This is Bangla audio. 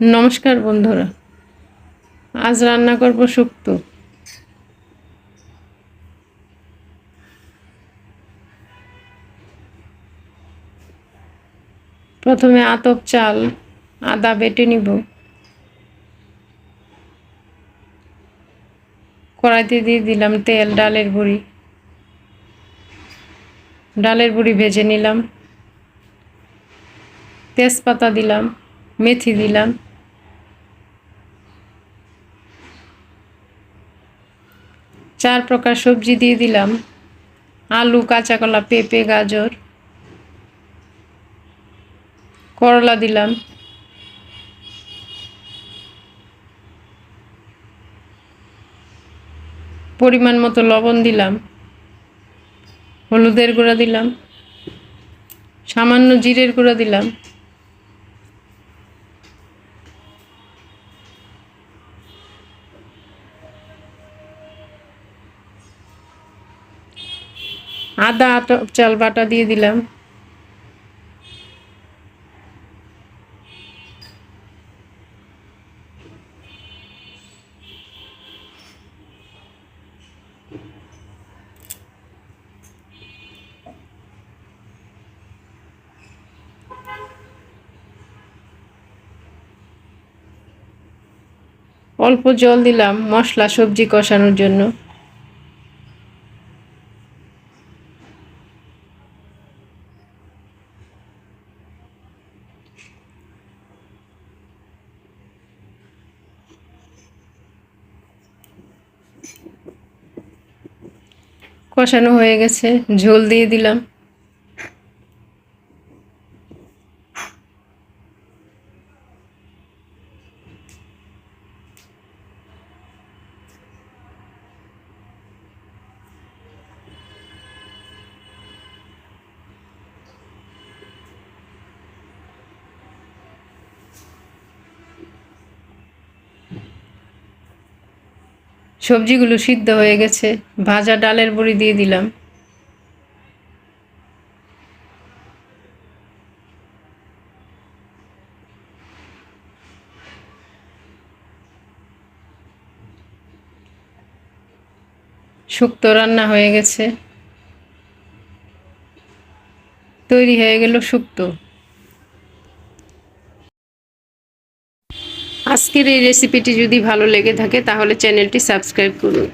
নমস্কার বন্ধুরা। আজ রান্না করব শুক্তো। প্রথমে আতপ চাল, আদা বেটে নিব। কড়াইতে দিয়ে দিলাম তেল, ডালের বড়ি ডালের বড়ি ভেজে নিলাম। তেজপাতা দিলাম, মেথি দিলাম। চার প্রকার সবজি দিয়ে দিলাম। আলু কাঁচা কলা পেঁপে, গাজর। করলা দিলাম। পরিমাণ মতো লবণ দিলাম। হলুদের গুঁড়া দিলাম। সামান্য জিরের গুঁড়া দিলাম। আদা চাল বাটা দিয়ে দিলাম। অল্প জল দিলাম মশলা সবজি কষানোর জন্য। কষানো হয়ে গেছে ঝোল দিয়ে দিলাম। সবজিগুলো সিদ্ধ হয়ে গেছে। ভাজা ডালের বড়ি দিয়ে দিলাম। শুক্তো রান্না হয়ে গেছে। তৈরি হয়ে গেল শুক্তো। আজকের এই রেসিপিটি যদি ভালো লেগে থাকে তাহলে চ্যানেলটি সাবস্ক্রাইব করুন।